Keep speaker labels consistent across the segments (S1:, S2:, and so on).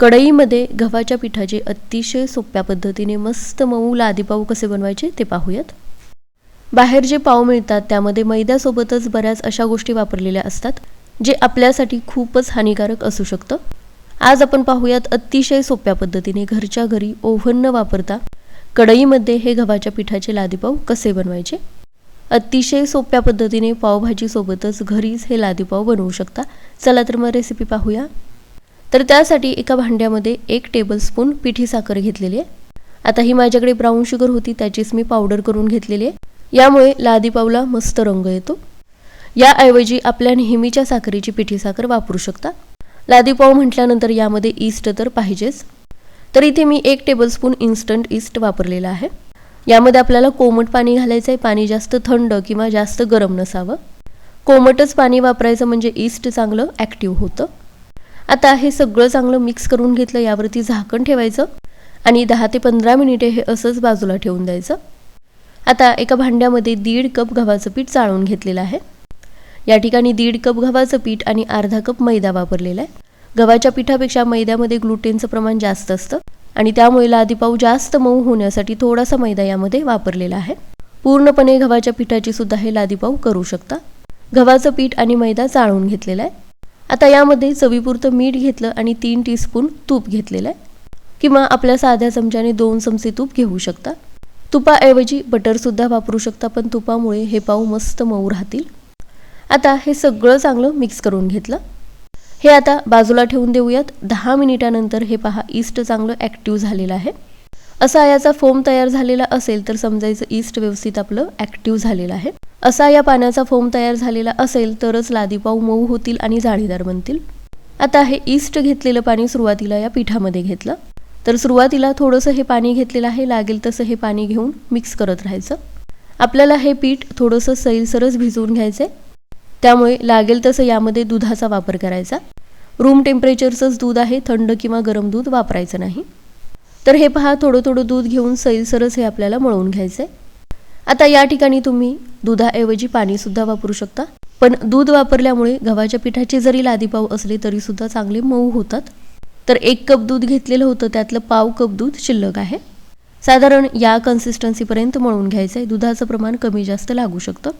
S1: कढईमध्ये गव्हाच्या पिठाचे अतिशय सोप्या पद्धतीने मस्त मऊ लादीपाव कसे बनवायचे ते पाहूयात. बाहेर जे पाव मिळतात त्यामध्ये मैद्यासोबतच बऱ्याच अशा गोष्टी वापरलेल्या असतात जे आपल्यासाठी खूपच हानिकारक असू शकतं. आज आपण पाहूयात अतिशय सोप्या पद्धतीने घरच्या घरी ओव्हन न वापरता कढईमध्ये हे गव्हाच्या पिठाचे लादीपाव कसे बनवायचे. अतिशय सोप्या पद्धतीने पावभाजीसोबतच घरीच हे लादीपाव बनवू शकता. चला तर मग रेसिपी पाहूया. तर त्यासाठी एका भांड्यामध्ये एक टेबलस्पून पिठी साखर घेतलेली आहे. आता ही माझ्याकडे ब्राऊन शुगर होती त्याचीच मी पावडर करून घेतलेली आहे. यामुळे लादी पावला मस्त रंग येतो. याऐवजी आपल्या नेहमीच्या साखरेची पिठी साखर वापरू शकता. लादीपाव म्हटल्यानंतर यामध्ये ईस्ट तर पाहिजेच. तर इथे मी एक टेबलस्पून इन्स्टंट ईस्ट वापरलेला आहे. यामध्ये आपल्याला कोमट पाणी घालायचं आहे. पाणी जास्त थंड किंवा जास्त गरम नसावं. कोमटच पाणी वापरायचं म्हणजे ईस्ट चांगलं ॲक्टिव्ह होतं. आता हे सगळं चांगलं मिक्स करून घेतलं यावरती झाकण ठेवायचं आणि दहा ते पंधरा मिनिटे हे असंच बाजूला ठेवून द्यायचं. आता एका भांड्यामध्ये दीड कप गव्हाचं पीठ चाळून घेतलेलं आहे. या ठिकाणी दीड कप गव्हाचं पीठ आणि अर्धा कप मैदा वापरलेला आहे. गव्हाच्या पिठापेक्षा मैद्यामध्ये ग्लुटेनचं प्रमाण जास्त असतं आणि त्यामुळे लादीपाऊ जास्त मऊ होण्यासाठी थोडासा मैदा यामध्ये वापरलेला आहे. पूर्णपणे गव्हाच्या पिठाची सुद्धा हे लादीपाऊ करू शकता. गव्हाचं पीठ आणि मैदा चाळून घेतलेला आहे. आता यामध्ये चवीपुरतं मीठ घेतलं आणि तीन टीस्पून तूप घेतलेलं आहे. किंवा आपल्या साध्या चमच्याने दोन चमचे तूप घेऊ शकता. तुपाऐवजी बटरसुद्धा वापरू शकता पण तुपामुळे हे पाव मस्त मऊ राहतील. आता हे सगळं चांगलं मिक्स करून घेतलं. हे आता बाजूला ठेवून देऊयात. दहा मिनिटानंतर हे पहा ईस्ट चांगलं ॲक्टिव्ह झालेलं आहे. असा याचा फोम तयार झालेला असेल तर समजायचं ईस्ट व्यवस्थित आपलं ॲक्टिव्ह झालेलं आहे. असा या पाण्याचा फोम तयार झालेला असेल तरच लादीपाव मऊ होतील आणि जाळीदार बनतील. आता हे ईस्ट घेतलेलं पाणी सुरुवातीला या पिठामध्ये घेतलं. तर सुरुवातीला थोडंसं हे पाणी घेतलेलं आहे लागेल तसं हे पाणी घेऊन मिक्स करत राहायचं. आपल्याला हे पीठ थोडंसं सैलसरच भिजवून घ्यायचं आहे त्यामुळे लागेल तसं यामध्ये दुधाचा वापर करायचा. रूम टेम्परेचरचंच दूध आहे थंड किंवा गरम दूध वापरायचं नाही. तर हे पहा थोडं थोडं दूध घेऊन सैलसरच हे आपल्याला मळून घ्यायचं आहे आता या ठिकाणी तुम्ही दुधाऐवजी पाणीसुद्धा वापरू शकता. पण दूध वापरल्यामुळे गव्हाच्या पिठाचे जरी लादीपाव असले तरीसुद्धा चांगले मऊ होतात. तर एक कप दूध घेतलेलं होतं त्यातलं पाव कप दूध शिल्लक आहे. साधारण या कन्सिस्टन्सीपर्यंत मळून घ्यायचं आहे दुधाचं प्रमाण कमी जास्त लागू शकतं.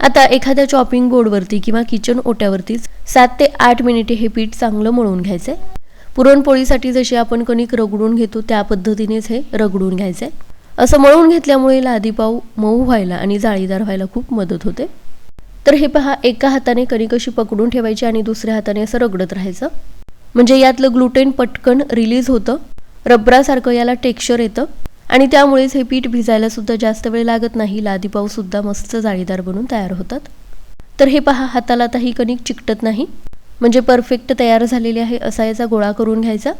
S1: आता एखाद्या चॉपिंग बोर्डवरती किंवा किचन ओट्यावरतीच सात ते आठ मिनिटे हे पीठ चांगलं मळून घ्यायचं आहे पुरणपोळीसाठी जशी आपण कणिक रगडून घेतो त्या पद्धतीनेच हे रगडून घ्यायचं आहे असं मळून घेतल्यामुळे लादीपाव मऊ व्हायला आणि जाळीदार व्हायला खूप मदत होते. तर हे पहा एका हाताने कणिक अशी पकडून ठेवायची आणि दुसऱ्या हाताने असं रगडत राहायचं. म्हणजे यातलं ग्लुटेन पटकन रिलीज होतं रबरासारखं याला टेक्स्चर येतं आणि त्यामुळेच हे पीठ भिजायला सुद्धा जास्त वेळ लागत नाही लादीपाव सुद्धा मस्त जाळीदार बनून तयार होतात. तर हे पहा हाताला आता ही कणिक चिकटत नाही. म्हणजे परफेक्ट तयार झालेली आहे असा याचा गोळा करून घ्यायचा.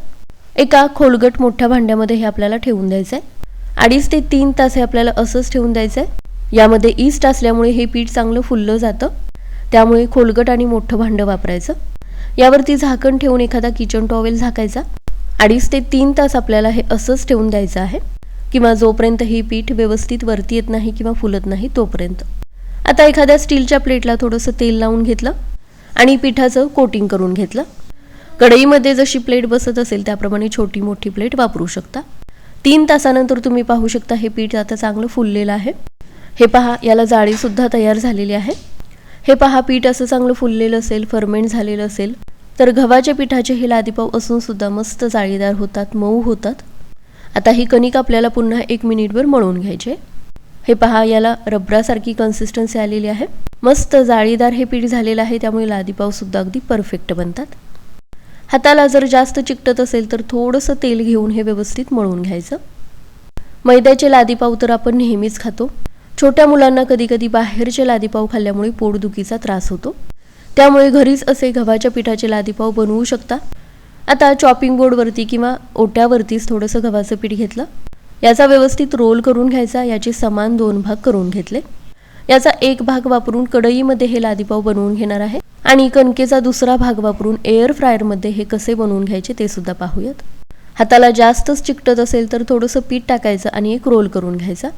S1: एका खोलगट मोठ्या भांड्यामध्ये हे आपल्याला ठेवून द्यायचं आहे अडीच ते तीन तास हे आपल्याला असंच ठेवून द्यायचं आहे यामध्ये ईस्ट असल्यामुळे हे पीठ चांगलं फुललं जातं. त्यामुळे खोलगट आणि मोठं भांडं वापरायचं. यावरती झाकण ठेवून एखादा किचन टॉवेल झाकायचा. अडीच ते तीन तास आपल्याला हे असंच ठेवून द्यायचं आहे. किंवा जोपर्यंत हे पीठ व्यवस्थित वरती येत नाही किंवा फुलत नाही तोपर्यंत. आता एखाद्या स्टीलच्या प्लेटला थोडंसं तेल लावून घेतलं. आणि पिठाचं कोटिंग करून घेतलं. कढईमध्ये जशी प्लेट बसत असेल त्याप्रमाणे छोटी मोठी प्लेट वापरू शकता. तीन तासानंतर तुम्ही पाहू शकता हे पीठ आता चांगलं फुललेलं आहे. हे पहा याला जाळीसुद्धा तयार झालेली आहे. हे पहा पीठ असं चांगलं फुललेलं असेल फर्मेंट झालेलं असेल तर गव्हाच्या पिठाचे हे लादीपाव असून सुद्धा मस्त जाळीदार होतात मऊ होतात. आता ही कणिक आपल्याला पुन्हा एक मिनिटभर मळून घ्यायचे हे पहा याला रबरासारखी कन्सिस्टन्सी आलेली आहे. मस्त जाळीदार हे पीठ झालेलं आहे त्यामुळे लादीपाव सुद्धा अगदी परफेक्ट बनतात. हाताला जर जास्त चिकटत असेल तर थोडंसं तेल घेऊन हे व्यवस्थित मळून घ्यायचं. मैद्याचे लादीपाव तर आपण नेहमीच खातो. छोट्या मुलांना कधी कधी बाहेरचे लादीपाव खाल्ल्यामुळे पोटदुखीचा त्रास होतो. त्यामुळे घरीच असे गव्हाच्या पिठाचे लादीपाव बनवू शकता. आता चॉपिंग बोर्डवरती किंवा ओट्यावरतीच थोडंसं गव्हाचं पीठ घेतलं. याचा व्यवस्थित रोल करून घ्यायचा याचे समान दोन भाग करून घेतले. याचा एक भाग वापरून कढईमध्ये हे लादीपाव बनवून घेणार आहे आणि कणकेचा दुसरा भाग वापरून एअर फ्रायरमध्ये हे कसे बनवून घ्यायचे ते सुद्धा पाहूयात. हाताला जास्तच चिकटत असेल तर थोडंसं पीठ टाकायचं आणि एक रोल करून घ्यायचा.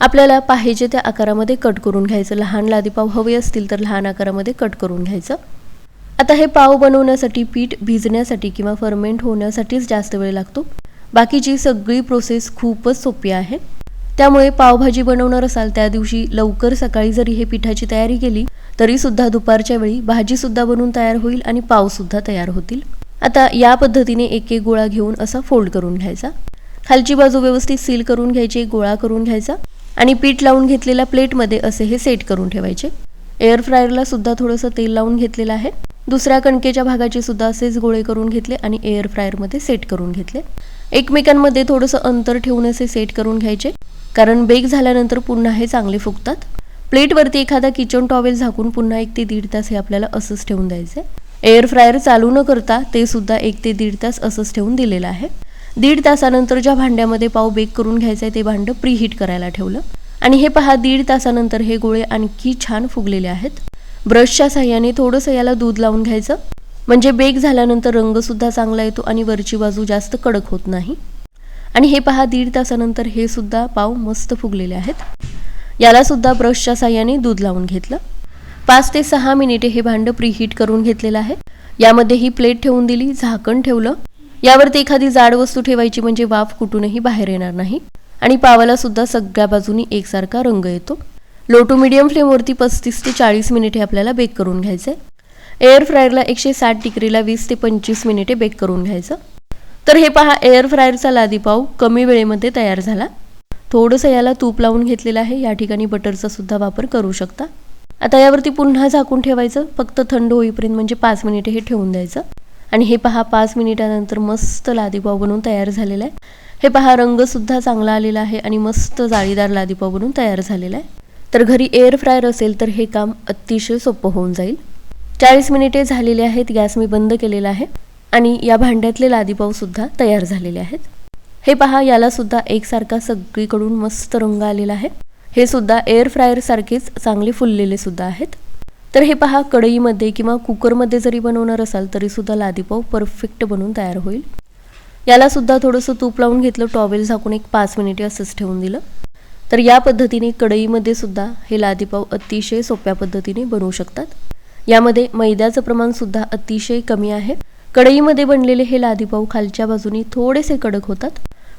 S1: आपल्याला पाहिजे त्या आकारामध्ये कट करून घ्यायचं. लहान लादीपाव हवे असतील तर लहान आकारामध्ये कट करून घ्यायचं. आता हे पाव बनवण्यासाठी पीठ भिजण्यासाठी किंवा फर्मेंट होण्यासाठीच जास्त वेळ लागतो. बाकीची सगळी प्रोसेस खूपच सोपी आहे. त्यामुळे पावभाजी बनवणार असाल त्या दिवशी लवकर सकाळी जरी हे पिठाची तयारी केली तरी सुद्धा दुपारच्या वेळी भाजी सुद्धा बनवून तयार होईल आणि पावसुद्धा तयार होतील. आता या पद्धतीने एक एक गोळा घेऊन असा फोल्ड करून घ्यायचा. खालची बाजू व्यवस्थित सील करून घ्यायची गोळा करून घ्यायचा आणि पीठ लावून घेतलेल्या प्लेटमध्ये असे हे सेट करून ठेवायचे. एअर फ्रायरला सुद्धा थोडंसं तेल लावून घेतलेलं आहे. दुसऱ्या कणकेच्या भागाचे सुद्धा असेच गोळे करून घेतले आणि एअर फ्रायरमध्ये सेट करून घेतले. एकमेकांमध्ये थोडंसं अंतर ठेवून असे सेट करून घ्यायचे. कारण बेक झाल्यानंतर पुन्हा हे चांगले फुगतात. प्लेटवरती एखादा किचन टॉवेल झाकून पुन्हा एक ते दीड तास हे आपल्याला असंच ठेवून द्यायचं. एअर फ्रायर चालू न करता ते सुद्धा एक ते दीड तास असंच ठेवून दिलेलं आहे. दीड तासानंतर ज्या भांड्यामध्ये पाव बेक करून घ्यायचं आहे ते भांडं प्रीहीट करायला ठेवलं. आणि हे पहा दीड तासानंतर हे गोळे आणखी छान फुगलेले आहेत. ब्रशच्या साह्याने थोडंसं याला दूध लावून घ्यायचं. म्हणजे बेक झाल्यानंतर रंगसुद्धा चांगला येतो आणि वरची बाजू जास्त कडक होत नाही. आणि हे पहा दीड तासानंतर हे सुद्धा पाव मस्त फुगलेले आहेत. याला सुद्धा ब्रशच्या साह्याने दूध लावून घेतलं. पाच ते सहा मिनिटे हे भांडं प्रीहीट करून घेतलेलं आहे. यामध्ये ही प्लेट ठेवून दिली झाकण ठेवलं. यावरती एखादी जाड वस्तू ठेवायची म्हणजे वाफ कुठूनही बाहेर येणार नाही. आणि पावाला सुद्धा सगळ्या बाजूनी एकसारखा रंग येतो. लो टू मिडियम फ्लेमवरती पस्तीस ते चाळीस मिनिटे आपल्याला बेक करून घ्यायचं आहे एअर फ्रायरला एकशे साठ डिग्रीला वीस ते पंचवीस मिनिटे बेक करून घ्यायचं. तर हे पहा एअर फ्रायरचा लादीपाव कमी वेळेमध्ये तयार झाला. थोडंसं याला तूप लावून घेतलेलं आहे. या ठिकाणी बटरचा सुद्धा वापर करू शकता. आता यावरती पुन्हा झाकून ठेवायचं. फक्त थंड होईपर्यंत म्हणजे पाच मिनिटे हे ठेवून द्यायचं. आणि हे पहा पाच मिनिटानंतर मस्त लादीपाव बनवून तयार झालेला आहे. हे पहा रंगसुद्धा चांगला आलेला आहे आणि मस्त जाळीदार लादीपाव बनवून तयार झालेला आहे. तर घरी एअर फ्रायर असेल तर हे काम अतिशय सोपं होऊन जाईल. चाळीस मिनिटे झालेले आहेत गॅस मी बंद केलेला आहे आणि या भांड्यातले लादीपाव सुद्धा तयार झालेले आहेत. हे पहा याला सुद्धा एकसारखा सगळीकडून मस्त रंग आलेला आहे. हे सुद्धा एअर फ्रायरसारखेच चांगले फुललेले सुद्धा आहेत. तर हे पहा कढईमध्ये किंवा कुकरमध्ये जरी बनवणार असाल तरीसुद्धा लादीपाव परफेक्ट बनवून तयार होईल. याला सुद्धा थोडंसं तूप लावून घेतलं टॉवेल झाकून एक पाच मिनिटे असंच ठेवून दिलं. तर या पद्धतीने कढईमध्ये सुद्धा हे लादीपाव अतिशय सोप्या पद्धतीने बनवू शकतात. यामध्ये मैद्याचं प्रमाण सुद्धा अतिशय कमी आहे. कढईमध्ये बनलेले हे लादीपाव खालच्या बाजूनी थोडेसे कडक होतात.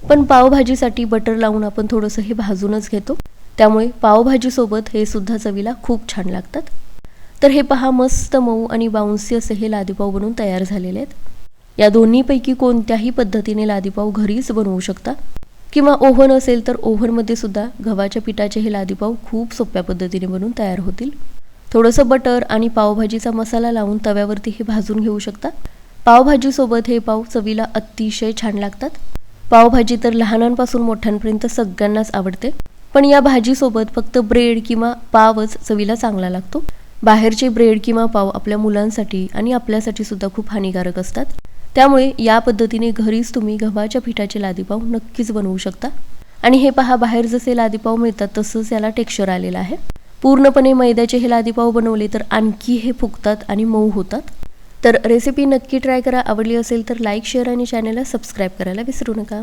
S1: पण पावभाजीसाठी बटर लावून आपण थोडंसं हे भाजूनच घेतो. त्यामुळे पावभाजीसोबत हे सुद्धा चवीला खूप छान लागतात. तर हे पहा मस्त मऊ आणि बाउन्सी असे हे लादीपाव बनवून तयार झालेले आहेत. या दोन्हीपैकी कोणत्याही पद्धतीने लादीपाव घरीच बनवू शकता. किंवा ओव्हन असेल तर ओव्हनमध्ये सुद्धा गव्हाच्या पिठाचे हे लादीपाव खूप सोप्या पद्धतीने बनवून तयार होतील. थोडंसं बटर आणि पावभाजीचा मसाला लावून तव्यावरती हे भाजून घेऊ शकता. पावभाजीसोबत हे पाव चवीला अतिशय छान लागतात. पावभाजी तर लहानांपासून मोठ्यांपर्यंत सगळ्यांनाच आवडते. पण या भाजीसोबत फक्त ब्रेड किंवा पावच चवीला चांगला लागतो. बाहेरचे ब्रेड किंवा पाव आपल्या मुलांसाठी आणि आपल्यासाठी सुद्धा खूप हानिकारक असतात. त्यामुळे या पद्धतीने घरीच तुम्ही गव्हाच्या पिठाचे लादीपाव नक्कीच बनवू शकता. आणि हे पहा बाहेर जसे लादीपाव मिळतात तसंच याला टेक्स्चर आलेलं आहे. पूर्णपणे मैद्याचे हे लादीपाव बनवले तर आणखी हे फुगतात आणि मऊ होतात. तर रेसिपी नक्की ट्राय करा. आवडली असेल तर लाईक शेअर आणि चॅनलला सबस्क्राईब करायला विसरू नका.